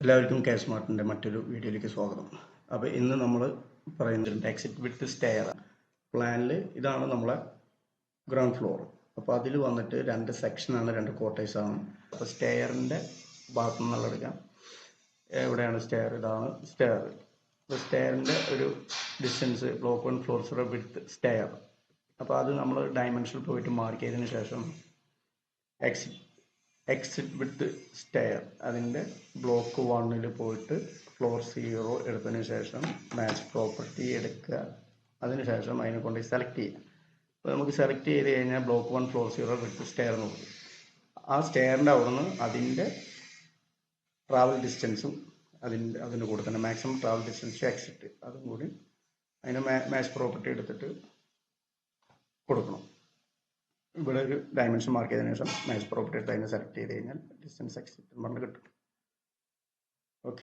എല്ലാവർക്കും കെ സ്മാർട്ടിന്റെ മറ്റൊരു വീഡിയോയിലേക്ക് സ്വാഗതം. അപ്പോൾ ഇന്ന് നമ്മൾ പറയുന്നത് എക്സിറ്റ് വിത്ത് സ്റ്റെയർ പ്ലാനിൽ ഇതാണ് നമ്മളെ ഗ്രൗണ്ട് ഫ്ലോർ അപ്പോൾ അതിൽ വന്നിട്ട് രണ്ട് സെക്ഷനാണ് രണ്ട് ക്വാർട്ടേഴ്സ് ആണ്. അപ്പോൾ സ്റ്റെയറിന്റെ ഭാഗത്തു നിന്നുള്ള എടുക്കാം. എവിടെയാണ് സ്റ്റെയർ ഇതാണ് സ്റ്റെയർ അപ്പോൾ സ്റ്റെയറിന്റെ ഒരു distance block one floor zero with stair അപ്പോൾ അത് നമ്മൾ ഡയമെൻഷനിൽ പോയിട്ട് മാർക്ക് ചെയ്തതിന് ശേഷം എക്സിറ്റ് എക്സിറ്റ് വിത്ത് സ്റ്റെയർ അതിന്റെ ബ്ലോക്ക് വണ്ണിൽ പോയിട്ട് ഫ്ലോർ സീറോ എടുത്തതിന് ശേഷം മാച്ച് പ്രോപ്പർട്ടി എടുക്കുക. അതിന് ശേഷം അതിനെ കൊണ്ട് സെലക്ട് ചെയ്യുക. അപ്പോൾ നമുക്ക് സെലക്ട് ചെയ്ത് കഴിഞ്ഞാൽ block one floor zero with stair എന്ന് പറയും. ആ സ്റ്റെയറിന്റെ അവിടെ നിന്ന് അതിന്റെ ട്രാവൽ ഡിസ്റ്റൻസും അതിന്റെ അതിന്റെ കൂടെ തന്നെ മാക്സിമം ട്രാവൽ ഡിസ്റ്റൻസ് എക്സിറ്റ് അതും കൂടി അതിന് മാച്ച് പ്രോപ്പർട്ടി എടുത്തിട്ട് കൊടുക്കണം. ഇവിടെ ഒരു ഡയമെൻഷൻ മാർക്ക് ചെയ്തതിനു ശേഷം മാച്ച് പ്രോപ്പർട്ടി എടുത്ത് അതിനെ സെലക്ട് ചെയ്ത് കഴിഞ്ഞാൽ ഡിസ്റ്റൻസ് എക്സിറ്റ് പറഞ്ഞ് കിട്ടും.